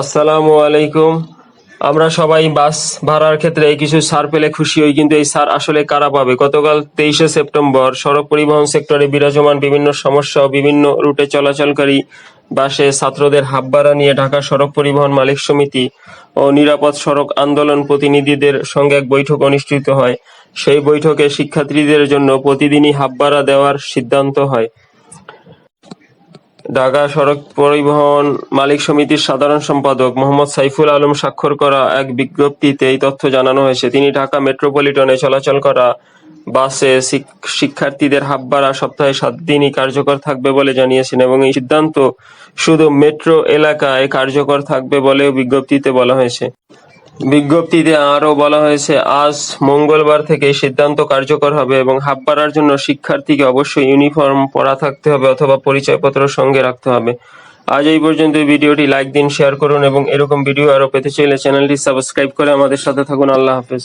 আসসালামু আলাইকুম। আমরা সবাই বাস ভাড়ার ক্ষেত্রে কিছু ছাড় পেলে খুশি হই, কিন্তু এই ছাড় আসলে কারা পাবে? গতকাল তেইশে সেপ্টেম্বর সড়ক পরিবহন সেক্টরে বিরাজমান বিভিন্ন সমস্যা বিভিন্ন রুটে চলাচলকারী বাসে ছাত্রদের হাফ ভাড়া নিয়ে ঢাকা সড়ক পরিবহন মালিক সমিতি ও নিরাপদ সড়ক আন্দোলন প্রতিনিধিদের সঙ্গে এক বৈঠক অনুষ্ঠিত হয়। সেই বৈঠকে শিক্ষার্থীদের জন্য প্রতিদিনই হাফ ভাড়া দেওয়ার সিদ্ধান্ত হয়। ঢাকা সড়ক পরিবহন মালিক সমিতির সাধারণ সম্পাদক মোহাম্মদ সাইফুল আলম স্বাক্ষর করা এক বিজ্ঞপ্তিতে এই তথ্য জানানো হয়েছে। তিনি ঢাকা মেট্রোপলিটনে চলাচল করা বাসে শিক্ষার্থীদের ভাড়া সপ্তাহে সাত দিনই কার্যকর থাকবে বলে জানিয়েছেন এবং এই সিদ্ধান্ত শুধু মেট্রো এলাকায় কার্যকর থাকবে বলেও বিজ্ঞপ্তিতে বলা হয়েছে। বিজ্ঞপ্তিতে আরও বলা হয়েছে, আজ মঙ্গলবার থেকে সিদ্ধান্ত কার্যকর হবে এবং হাফ পাড়ার জন্য শিক্ষার্থীকে অবশ্যই ইউনিফর্ম পরা থাকতে হবে অথবা পরিচয়পত্র সঙ্গে রাখতে হবে। আজ এই পর্যন্ত ভিডিওটি লাইক দিন, শেয়ার করুন এবং এরকম ভিডিও আরও পেতে চাইলে চ্যানেলটি সাবস্ক্রাইব করে আমাদের সাথে থাকুন। আল্লাহ হাফেজ।